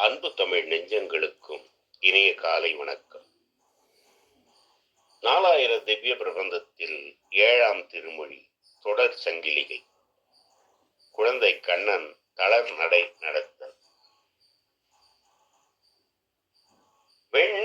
அன்பு தமிழ் நெஞ்சங்களுக்கும் இனிய காலை வணக்கம். நாலாயிர திவ்ய பிரபந்தத்தில் ஏழாம் திருமொழி தொடர் சங்கிலிகை. குழந்தை கண்ணன் தளர் நடை நடத்தல். வெண்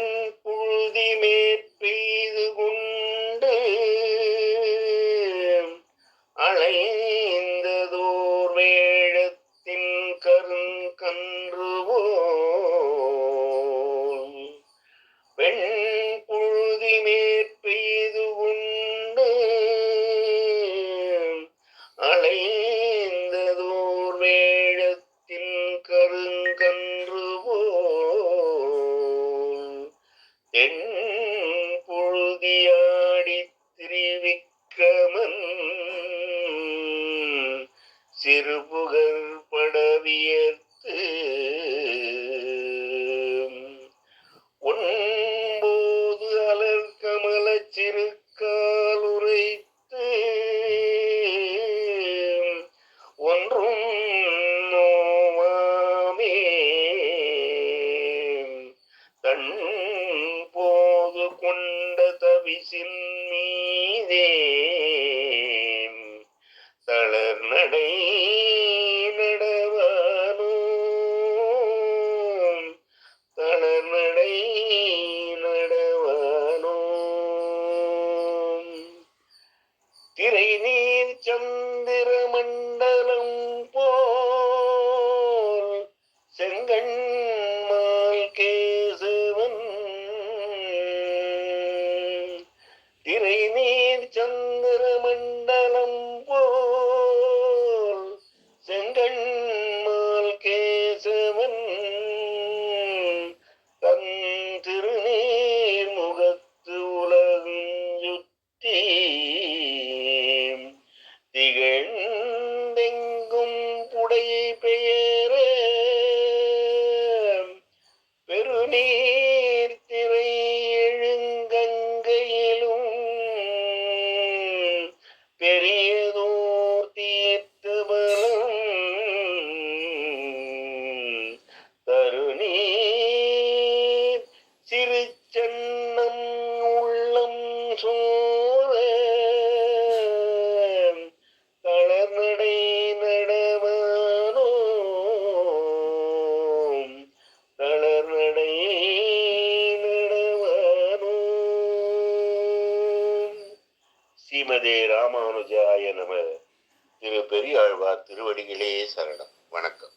திருப்புகழ் படவியத்து ஒன்போது அலர் கமலச் சிறுக்கால் உரைத்து ஒன்றும் நோவாமே. தன் போது கொண்ட தவிசில் நீர் சந்திர மண்டலம் போல் செங்கண்மால் கேசவன் தன் திருநீர் முகத்து உலகுஞ்சுற்றி திகழ்ந்தெங்கும் புடை பெயரே. பெருநீர் ஸ்ரீமதே ராமானுஜாய நம. திரு பெரியாழ்வார் திருவடிகளே சரணம். வணக்கம்.